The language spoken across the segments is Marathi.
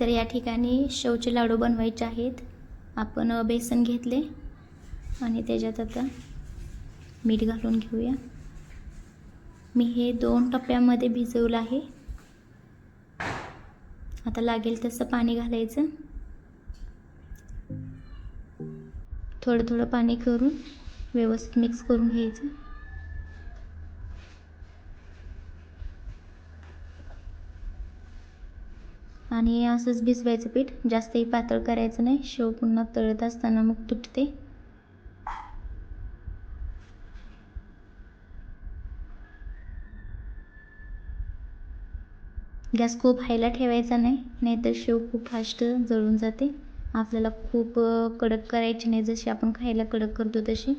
तर या ठिकाणी शेवचे लाडू बनवायचे आहेत. आपण बेसन घेतले आणि त्याच्यात आता मीठ घालून घेऊया. मी हे दोन टप्प्यामध्ये भिजवलं आहे. आता लागेल तसं पाणी घालायचं. थोडं थोडं पाणी करून व्यवस्थित मिक्स करून घ्यायचं. आणि असंच भिजवायचं पीठ. जास्तही पातळ करायचं नाही. शेव पुन्हा तळत असताना मग तुटते. गॅस खूप हायला ठेवायचा नाही. नाहीतर शेव खूप फास्ट जळून जाते. आपल्याला खूप कडक करायची नाही. जशी आपण खायला कडक करतो तशी.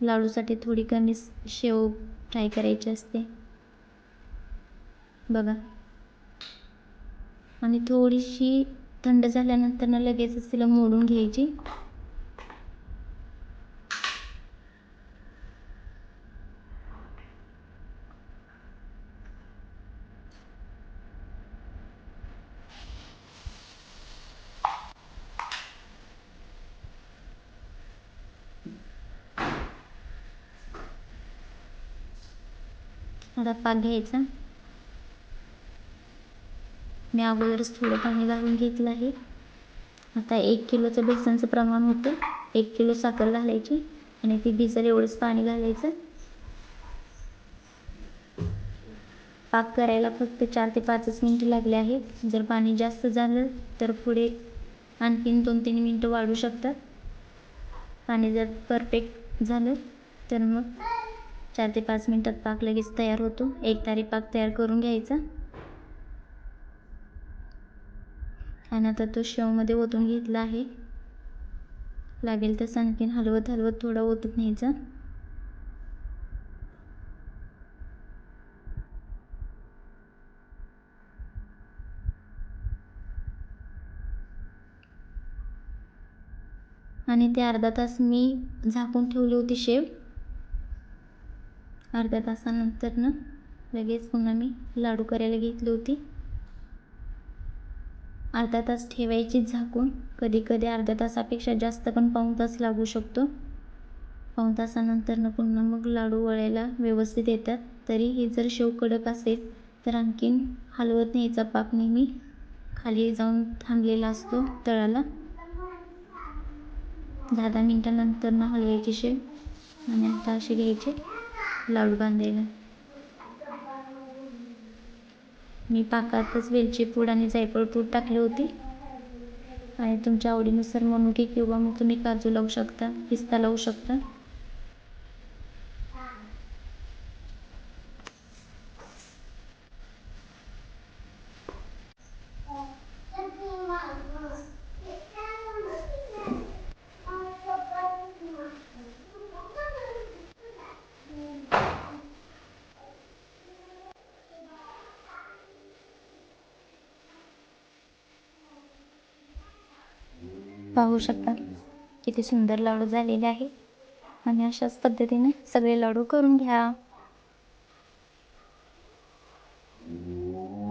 लाडूसाठी थोडी कमी शेव फ्राय करायची असते. बघा. आणि थोडीशी थंड झाल्यानंतर ना लगेचच तिला मोडून घ्यायची. आता पाक घ्यायचा. मी अगोदरच थोडं पाणी घालून घेतलं आहे. आता एक किलोचं बेसनचं प्रमाण होतं. एक किलो साखर घालायची आणि ती भिजल एवढंच पाणी घालायचं. पाक करायला फक्त चार ते पाचच मिनटं लागले आहेत. जर पाणी जास्त झालं तर पुढे आणखीन दोन तीन मिनटं वाढू शकतात. पाणी जर परफेक्ट झालं तर मग चार ते पाच मिनटात पाक लगेच तयार होतो. एक तारी पाक तयार करून घ्यायचा. आणि आता तो शेवमध्ये ओतून घेतला आहे. लागेल तसं आणखीन हलवत हलवत थोडा ओतून न्यायचा. आणि ते अर्धा तास मी झाकून ठेवली होती शेव. अर्ध्या तासानंतर ना लगेच पुन्हा मी लाडू करायला घेतली होती. अर्धा तास ठेवायची झाकून कधी कधी अर्ध्या तासापेक्षा जास्त पण पाऊण तास लागू शकतो. पाऊण तासानंतर पुन्हा मग लाडू वळायला व्यवस्थित येतात. तरी हे जर शेव कडक असेल तर आणखीन हलवत न्यायचा पाक नेहमी खाली जाऊन थांबलेला असतो तळाला. दहा दहा मिनटानंतर ना हलवायची शेव आणि आता असे घ्यायचे लाडू बांधायला. मी पाकातच वेलची पूड आणि जायफळ पूड टाकली होती. आणि तुमच्या आवडीनुसार मनुके किंवा मग तुम्ही काजू लावू शकता पिस्ता लावू शकता. पाहू शकता. किती सुंदर लाडू झालेले आहे. आणि अशाच पद्धतीने सगळे लाडू करून घ्या.